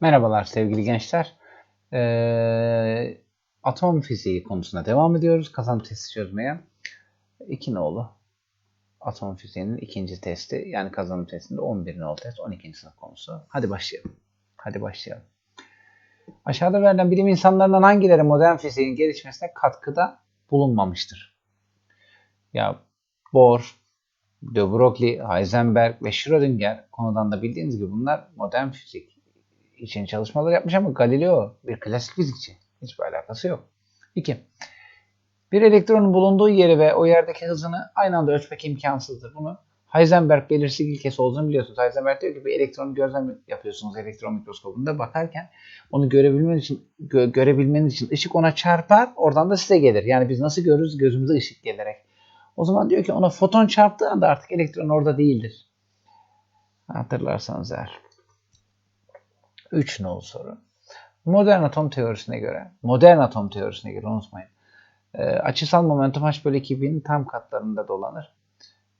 Merhabalar sevgili gençler. Ee, atom fiziği konusuna devam ediyoruz. Kazanım testi çözmeye. İki nolu atom fiziğinin ikinci testi. Yani kazanım testinde 11 nolu test 12. sınıf konusu. Hadi başlayalım. Hadi başlayalım. Aşağıda verilen bilim insanlarından hangileri modern fiziğin gelişmesine katkıda bulunmamıştır? Ya Bohr, de Broglie, Heisenberg ve Schrödinger konudan da bildiğiniz gibi bunlar modern fizik için çalışmalar yapmış ama Galileo bir klasik fizikçi. Hiçbir alakası yok. 2. Bir elektronun bulunduğu yeri ve o yerdeki hızını aynı anda ölçmek imkansızdır. Bunu Heisenberg belirsizlik ilkesi olduğunu biliyorsunuz. Heisenberg diyor ki bir elektronu gözlem yapıyorsunuz elektron mikroskobunda bakarken onu görebilmeniz için gö görebilmeniz için ışık ona çarpar oradan da size gelir. Yani biz nasıl görürüz? Gözümüze ışık gelerek. O zaman diyor ki ona foton çarptığı anda artık elektron orada değildir. Hatırlarsanız eğer. 3 nol soru. Modern atom teorisine göre, modern atom teorisine göre unutmayın. E, açısal momentum h bölü 2'nin tam katlarında dolanır.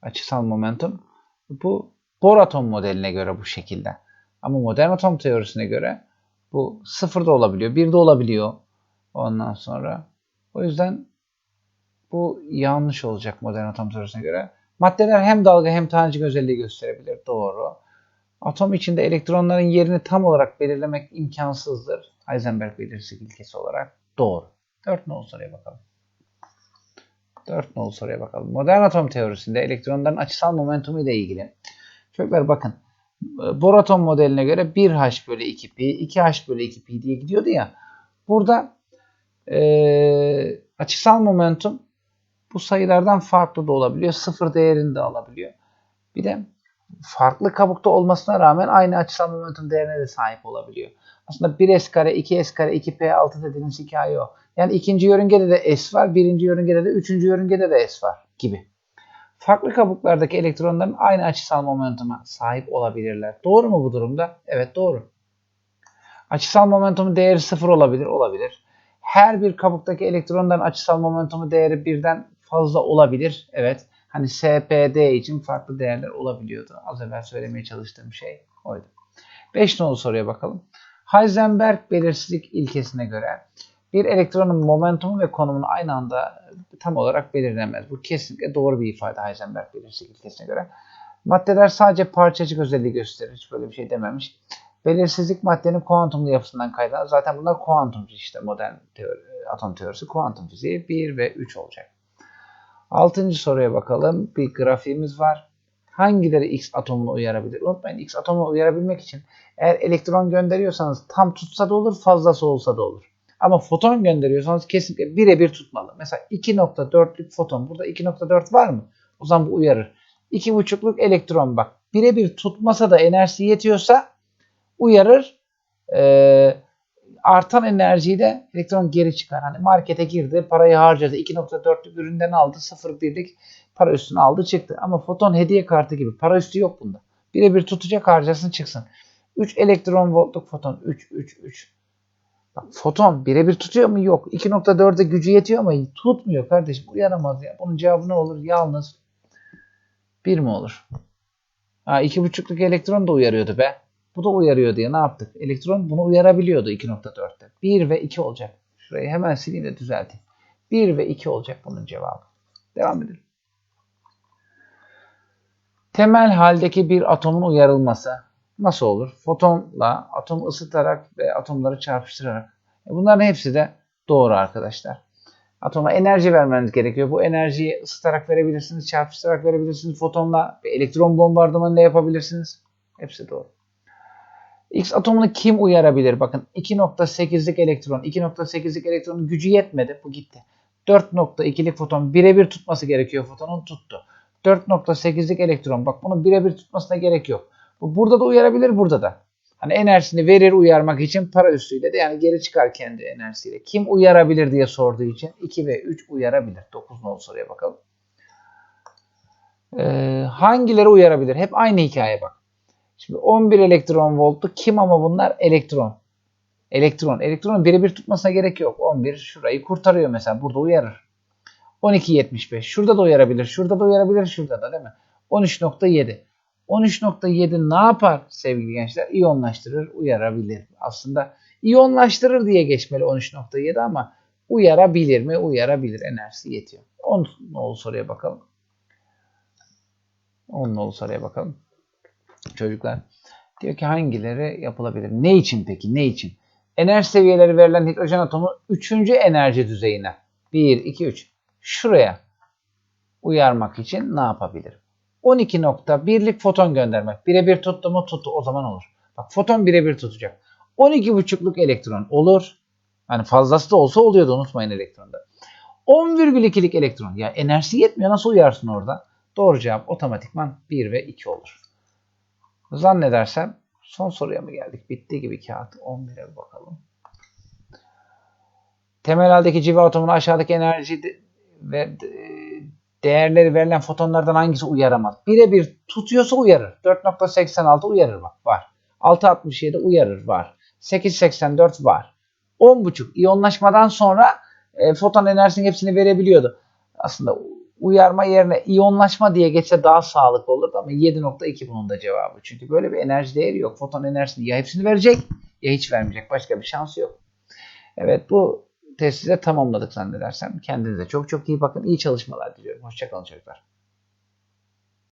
Açısal momentum. Bu Bohr atom modeline göre bu şekilde. Ama modern atom teorisine göre bu sıfırda olabiliyor, bir de olabiliyor. Ondan sonra. O yüzden bu yanlış olacak modern atom teorisine göre. Maddeler hem dalga hem tanecik özelliği gösterebilir. Doğru. Atom içinde elektronların yerini tam olarak belirlemek imkansızdır. Heisenberg belirsizlik ilkesi olarak. Doğru. 4 nol soruya bakalım. 4 nol soruya bakalım. Modern atom teorisinde elektronların açısal momentumu ile ilgili. Çocuklar bakın. Bohr atom modeline göre 1H bölü 2pi, 2H bölü 2pi diye gidiyordu ya. Burada e, açısal momentum bu sayılardan farklı da olabiliyor. Sıfır değerini de alabiliyor. Bir de farklı kabukta olmasına rağmen aynı açısal momentum değerine de sahip olabiliyor. Aslında 1s kare, 2s kare, 2p6 dediğimiz hikaye o. Yani ikinci yörüngede de s var, birinci yörüngede de, üçüncü yörüngede de s var gibi. Farklı kabuklardaki elektronların aynı açısal momentuma sahip olabilirler. Doğru mu bu durumda? Evet doğru. Açısal momentumun değeri sıfır olabilir, olabilir. Her bir kabuktaki elektronların açısal momentumu değeri birden fazla olabilir. Evet. Hani SPD için farklı değerler olabiliyordu. Az evvel söylemeye çalıştığım şey oydu. 5 nolu soruya bakalım. Heisenberg belirsizlik ilkesine göre bir elektronun momentumu ve konumunu aynı anda tam olarak belirlemez. Bu kesinlikle doğru bir ifade Heisenberg belirsizlik ilkesine göre. Maddeler sadece parçacık özelliği gösterir. Hiç böyle bir şey dememiş. Belirsizlik maddenin kuantumlu yapısından kaynaklanır. Zaten bunlar kuantumcu işte modern teori, atom teorisi kuantum fiziği 1 ve 3 olacak. Altıncı soruya bakalım. Bir grafiğimiz var. Hangileri X atomunu uyarabilir? Unutmayın X atomunu uyarabilmek için eğer elektron gönderiyorsanız tam tutsa da olur, fazlası olsa da olur. Ama foton gönderiyorsanız kesinlikle birebir tutmalı. Mesela 2.4'lük foton. Burada 2.4 var mı? O zaman bu uyarır. 2.5'luk elektron bak. Birebir tutmasa da enerjisi yetiyorsa uyarır. Ee, artan enerjiyi de elektron geri çıkar. Hani markete girdi, parayı harcadı, 2.4'lük üründen aldı, 0.1'lik para üstünü aldı çıktı. Ama foton hediye kartı gibi para üstü yok bunda. Birebir tutacak harcasın çıksın. 3 elektron voltluk foton. 3, 3, 3. Bak, foton birebir tutuyor mu? Yok. 2.4'e gücü yetiyor ama tutmuyor kardeşim. Bu yaramaz ya. Bunun cevabı ne olur? Yalnız 1 mi olur? Ha, 2.5'luk elektron da uyarıyordu be. Bu da uyarıyor diye ne yaptık? Elektron bunu uyarabiliyordu 2.4'te. 1 ve 2 olacak. Şurayı hemen sileyim de düzelteyim. 1 ve 2 olacak bunun cevabı. Devam edelim. Temel haldeki bir atomun uyarılması nasıl olur? Fotonla atomu ısıtarak ve atomları çarpıştırarak. E, bunların hepsi de doğru arkadaşlar. Atoma enerji vermeniz gerekiyor. Bu enerjiyi ısıtarak verebilirsiniz, çarpıştırarak verebilirsiniz. Fotonla ve elektron bombardımanıyla yapabilirsiniz. Hepsi doğru. X atomunu kim uyarabilir? Bakın 2.8'lik elektron. 2.8'lik elektronun gücü yetmedi. Bu gitti. 4.2'lik foton birebir tutması gerekiyor. Fotonun tuttu. 4.8'lik elektron. Bak bunun birebir tutmasına gerek yok. Bu burada da uyarabilir, burada da. Hani enerjisini verir uyarmak için para üstüyle de yani geri çıkar kendi enerjisiyle. Kim uyarabilir diye sorduğu için 2 ve 3 uyarabilir. 9 nol soruya bakalım. Ee, hangileri uyarabilir? Hep aynı hikaye bak. Şimdi 11 elektron voltu kim ama bunlar elektron. Elektron. Elektronun birebir tutmasına gerek yok. 11 şurayı kurtarıyor mesela. Burada uyarır. 12.75. Şurada da uyarabilir. Şurada da uyarabilir. Şurada da değil mi? 13.7. 13.7 ne yapar sevgili gençler? İyonlaştırır, uyarabilir. Aslında iyonlaştırır diye geçmeli 13.7 ama uyarabilir mi? Uyarabilir. Enerjisi yetiyor. 10 nolu soruya bakalım. 10 nolu soruya bakalım. Çocuklar diyor ki hangileri yapılabilir? Ne için peki? Ne için? Enerji seviyeleri verilen hidrojen atomu 3. enerji düzeyine 1, 2, 3 şuraya uyarmak için ne yapabilirim? 12.1'lik foton göndermek. Birebir tuttu mu tuttu o zaman olur. Bak foton birebir tutacak. 12.5'luk elektron olur. Yani fazlası da olsa oluyordu unutmayın elektronda. 10,2'lik elektron. Ya enerjisi yetmiyor nasıl uyarsın orada? Doğru cevap otomatikman 1 ve 2 olur. Zannedersem son soruya mı geldik? Bitti gibi kağıt. 11'e bir bakalım. Temel haldeki civa atomunu aşağıdaki enerji ve de- değerleri verilen fotonlardan hangisi uyaramaz? Birebir tutuyorsa uyarır. 4.86 uyarır bak var. 6.67 uyarır var. 8.84 var. 10.5 iyonlaşmadan sonra e, foton enerjisinin hepsini verebiliyordu. Aslında uyarma yerine iyonlaşma diye geçse daha sağlıklı olurdu ama 7.2 bunun da cevabı. Çünkü böyle bir enerji değeri yok. Foton enerjisini ya hepsini verecek ya hiç vermeyecek. Başka bir şansı yok. Evet bu testi de tamamladık zannedersem. Kendinize çok çok iyi bakın. İyi çalışmalar diliyorum. Hoşçakalın çocuklar.